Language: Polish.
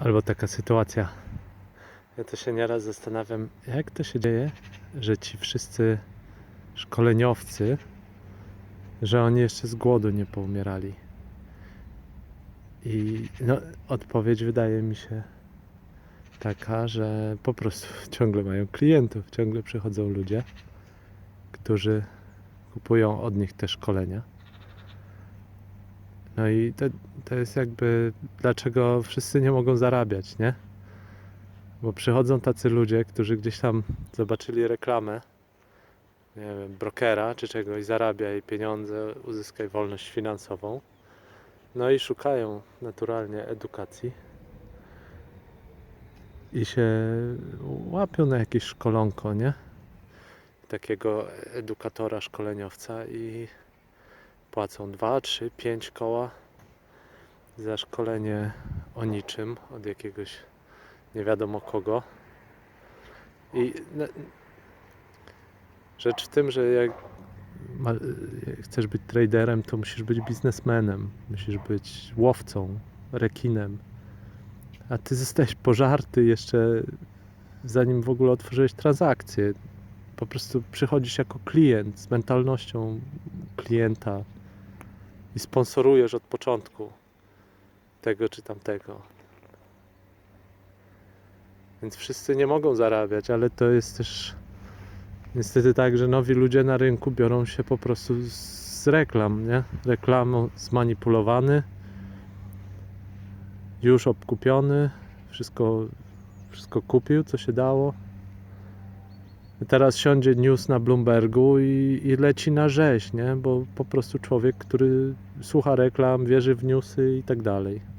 Albo taka sytuacja. Ja to się nieraz zastanawiam, jak to się dzieje, że ci wszyscy szkoleniowcy, że oni jeszcze z głodu nie poumierali. I no, odpowiedź wydaje mi się taka, że po prostu ciągle mają klientów, ciągle przychodzą ludzie, którzy kupują od nich te szkolenia. No i to, to jest jakby dlaczego wszyscy nie mogą zarabiać, nie? Bo przychodzą tacy ludzie, którzy gdzieś tam zobaczyli reklamę, nie wiem, brokera czy czegoś, zarabiaj pieniądze, uzyskaj wolność finansową. No i szukają naturalnie edukacji i się łapią na jakieś szkolonko, nie? Takiego edukatora, szkoleniowca i płacą 2, 3, 5 koła za szkolenie o niczym od jakiegoś nie wiadomo kogo. I no, rzecz w tym, że jak ma, jak chcesz być traderem, to musisz być biznesmenem, musisz być łowcą, rekinem. A ty zostałeś pożarty jeszcze zanim w ogóle otworzyłeś transakcję. Po prostu przychodzisz jako klient z mentalnością klienta i sponsorujesz od początku tego czy tamtego. Więc wszyscy nie mogą zarabiać, ale to jest też niestety tak, że nowi ludzie na rynku biorą się po prostu z reklam, nie? Reklamą zmanipulowany, już obkupiony, wszystko, wszystko kupił, co się dało. Teraz siądzie news na Bloombergu i, i leci na rzeź, nie? Bo po prostu człowiek, który słucha reklam, wierzy w newsy i tak dalej.